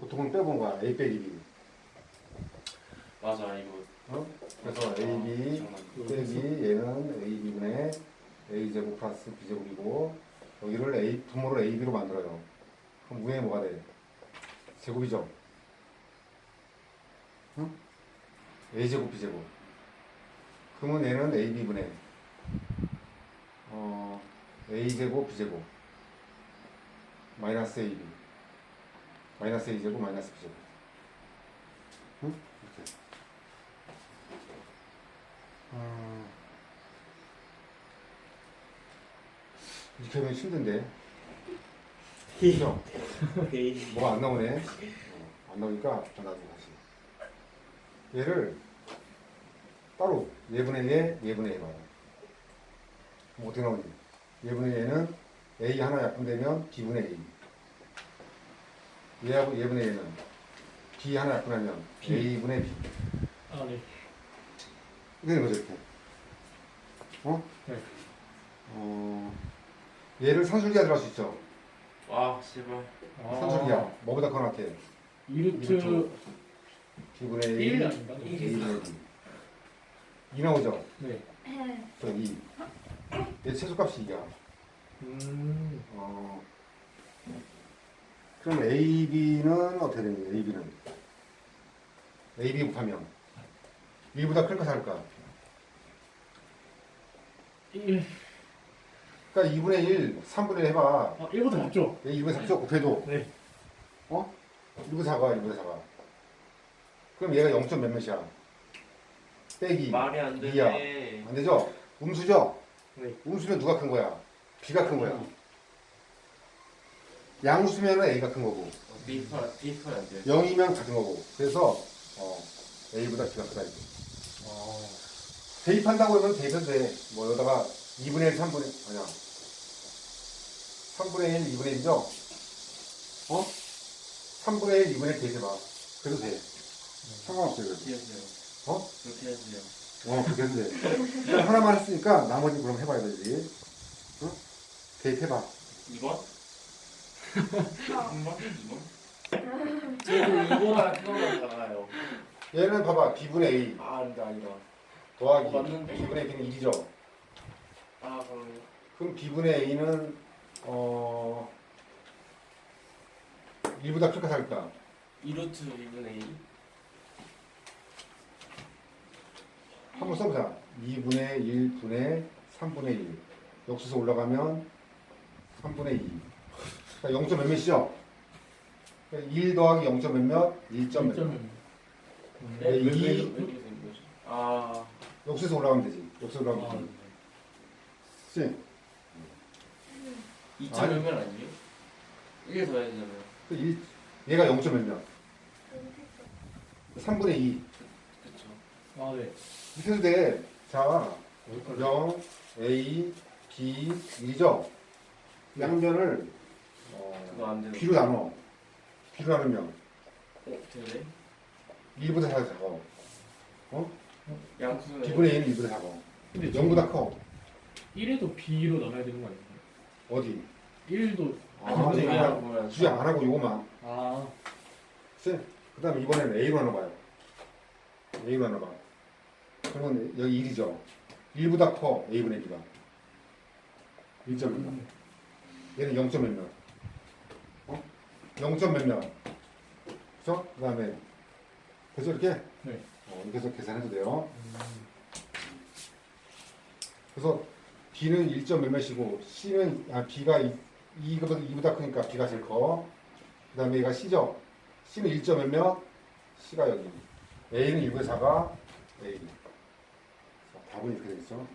보통은 빼본 거야. A 빼기 B. 맞아 이거 어? 그래서 A, B. 빼기 얘는 A, B분의 A 제곱 플러스 B 제곱이고 여기를 A 분모를 A, B로 만들어요. 그럼 위에 뭐가 돼? 제곱이죠. 응? A 제곱 B 제곱. 그러면 얘는 A, B분의 어, A 제곱 B 제곱 마이너스 A, B 마이너스 A 제곱 마이너스 B 제곱. 응? 이렇게. 아, 이렇게 하면 힘든데. 그죠? 뭐가 안 나오네. 어, 안 나오니까 나도 다시. 얘를 따로 예분의 얘, 예분의 얘 봐요. 그럼 어떻게 나오니? 예분의 얘는 A 하나 약분되면 B분의 A. 얘하고 예분의 얘는 B 하나 약분하면 B. A분의 B. 아, 네. 이렇게 되는 거죠, 이렇게. 어? 네. 어, 얘를 산술기가 들어갈 수 있죠. 와 제발. 아, 산술기야. 뭐보다 커 같아. 2루트 B분의 A, 1 아닌가? A분의 B. 2 나오죠? 네. 저 2. 얘 최소값이 2야. 음. 어, 그럼 A, B는 어떻게 되는 거야? A, B는? A, B 곱하면 1보다 클까 작을까? 1. 그러니까 2분의 1, 3분의 1 해봐. 아, 1보다 작죠? 얘 2분의 4죠? 곱해도. 네. 어? 1보다 작아, 1보다 작아. 그럼 얘가 0. 몇 몇이야? 빼기. 말이 안 이야. 되네. 안 되죠? 음수죠? 네. 음수면 누가 큰 거야? B가 큰 거야. 양수면은 A가 큰 거고. 비슷하 비슷하면 안 돼. 0이면 같은 거고. 그래서 어, A보다 B가 크다 이거. 아. 대입한다고 하면 대입해도 돼. 뭐 여기다가 2분의 1, 3분의 아니야. 3분의 1, 2분의 1이죠? 어? 3분의 1, 2분의 1 대입해봐. 그래도 돼. 상관없어요. 그래도. 그렇게. 어? 그렇게 해주세요. 어, 그렇게 해도 돼. 일단 하나만 했으니까 나머지 그럼 해봐야 되지. 어? 대입해봐. 2번? 3번? 2번? 저도 이거랑 그거랑 달라요. 얘는 봐봐. B분의 A 아 근데 아니다. 더하기 어, 맞는데? B분의 B는 1이죠. 아 그러네. 그럼 B분의 A는 어 1보다 클까 작을까? 2루트 2분의 2. 한번 써보자. 2분의 1분의 3분의 1. 역수서 올라가면 3분의 2. 그러니까 0점 몇 몇이죠? 그러니까 1 더하기 0점 몇 몇? 1점 몇 몇. 1.1. 네, 왜, 왜, 이-? 아. 역수서 올라가면 되지. 역수서 아, 올라가면 되지. 씨. 2.5면 아니에요? 1 더해야 되잖아요. 그 일- 얘가 0점 몇 몇? 3분의 2. 그쵸. 아, 네. 이렇게 해도 돼. 자, 여기까지. 0, A, B, 1이죠? 양변을 그거 어, 안 되는 B로 나눠. B로 나누면 어? 되네? 1보다 작아. 양수는 B분의 A는 1보다 작아. 근데 0보다 커. 1에도 B로 나눠야 되는 거 아닌가요? 어디? 1도 아, 아니, 보면 굳이 안 하고 요거만. 아, 그 다음에 이번에는 A로 나눠봐요. A로 나눠봐. 그러면 여기 1이죠. 1보다 커. A분의 B가. 1점 몇 몇. 얘는 0점 몇 몇. 어? 0점 몇 몇. 그죠? 그 다음에 그래서 이렇게 네. 어, 이렇게 해서 계산해도 돼요. 음. 그래서 B는 1점 몇 몇이고 C는 아 B가 2 보다 2보다 크니까 B가 제일 커. 그 다음에 얘가 C죠. C는 1점 몇 몇, C가 여기. A는 1의 4가 A. 자, 답은 이렇게 되겠죠.